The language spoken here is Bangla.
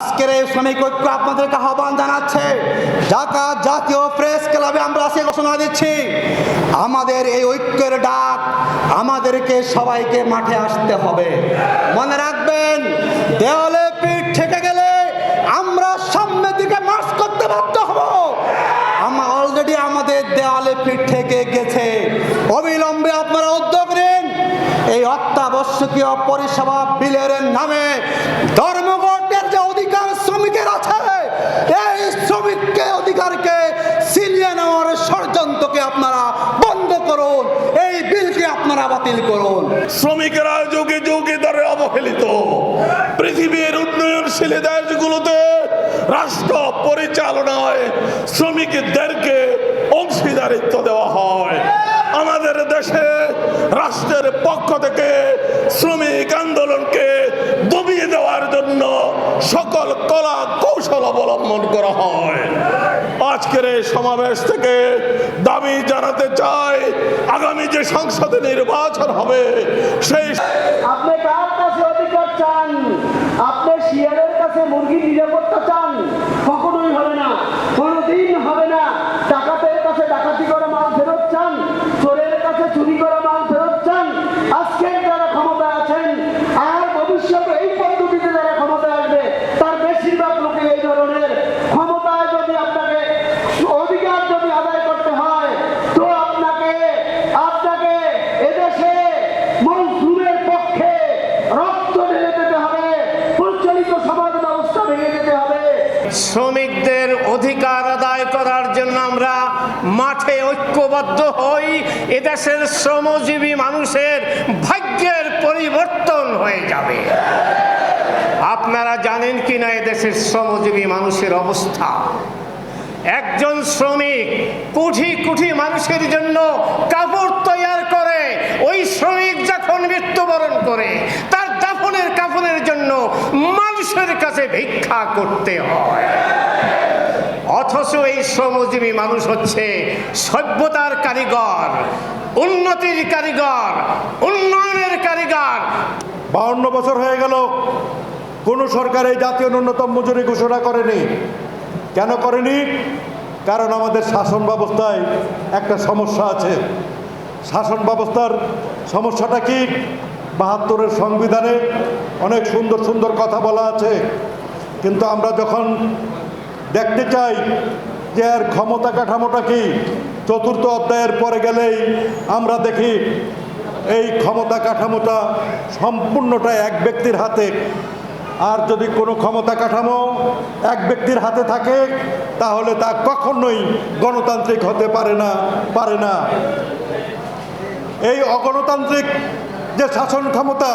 আজকের এই শ্রমিক ঐক্য আপনাদেরকে আহ্বান জানাচ্ছে। ঢাকা জাতীয় প্রেস ক্লাবে আমরা সে ঘোষণা দিচ্ছি, আমাদের এই ঐক্যের ডাক আমাদেরকে সবাইকে মাঠে আসতে হবে। মনে রাখবেন, দেওয়ালে পিঠ থেকে গেলে আমরা সামনের দিকে মার্চ করতে বাধ্য হব। আমার অলরেডি আমাদের দেওয়ালে পিঠ থেকে গেছে। অবিলম্বে আপনারা উদ্যোগ নিন। এই অত্যাবশ্যকীয় পরিষেবা বিলের নামে ধর্মঘটের যে অধিকার শ্রমিকের আছে এই শ্রমিককে অধিকারকে ছিনিয়ে নেওয়ার ষড়যন্ত্রকে আপনারা বন্ধ করুন এই আপনারা বাতিল করুন। শ্রমিকেরা যুগে যুগে ধরে অবহেলিত। পৃথিবীর উন্নয়নশীল দেশগুলোতে রাষ্ট্র পরিচালনায় শ্রমিকদেরকে অংশীদারিত্ব দেওয়া হয়। আমাদের দেশে রাষ্ট্রের পক্ষ থেকে শ্রমিক আন্দোলনকে দবিয়ে দেওয়ার জন্য সকল কলা কৌশল অবলম্বন করা হয়। আজকের এই সমাবেশ থেকে দাবি জানাতে চাই আগামী যে সংসদে নির্বাচন হবে সেই আপনি কার কাছে অধিকার চান? আপনি শিয়ালের কাছে মুরগির নিরাপত্তা চান কখনোই হবে না কোনোদিন হবে না ডাকাতের কাছে ডাকাতি করা মাল ফেরত চান চোরের কাছে চুরি করা মাল ফেরত চান আজকে যারা ক্ষমতা আছেন আর ভবিষ্যতে এই পদ্ধতিতে যারা ক্ষমতা আসবে তার বেশিরভাগ লোকে এই ধরনের ক্ষমতায় যদি আপনাকে অধিকার যদি আদায় করতে হয় তো আপনাকে আপনাকে এদেশে মজদুরের পক্ষে রক্ত ঢেলে যেতে হবে প্রচলিত সমাজ ব্যবস্থা ভেঙে যেতে হবে শ্রমিকদের অধিকার আদায় করার জন্য আমরা মাঠে ঐক্যবদ্ধ হই। এদেশের শ্রমজীবী মানুষের ভাগ্যের পরিবর্তন হয়ে যাবে। আপনারা জানেন কিনা এদেশের শ্রমজীবী মানুষের অবস্থা? একজন শ্রমিক কোটি কোটি মানুষের জন্য কাপড় তৈয়ার করে, ওই শ্রমিক যখন মৃত্যুবরণ করে, তার দাফনের কাফনের জন্য মানুষের কাছে ভিক্ষা করতে হয়। অথচ এই শ্রমজীবী মানুষ হচ্ছে সভ্যতার কারিগর, উন্নতির কারিগর, উন্নয়নের কারিগর। বাউন্ন বছর হয়ে গেল, কোনো সরকার এই জাতীয় ন্যূনতম মজুরি ঘোষণা করেনি। কেন করেনি? কারণ আমাদের শাসন ব্যবস্থায় একটা সমস্যা আছে। শাসন ব্যবস্থার সমস্যাটা কি? বাহাত্তরের সংবিধানে অনেক সুন্দর সুন্দর কথা বলা আছে। কিন্তু আমরা যখন দেখতে চাই যে এর ক্ষমতা কাঠামোটা কি, চতুর্থ অধ্যায়ের পরে গেলেই আমরা দেখি এই ক্ষমতা কাঠামোটা সম্পূর্ণটা এক ব্যক্তির হাতে। আর যদি কোনো ক্ষমতা কাঠামো এক ব্যক্তির হাতে থাকে, তাহলে তা কখনোই গণতান্ত্রিক হতে পারে না পারে না। এই অগণতান্ত্রিক যে শাসন ক্ষমতা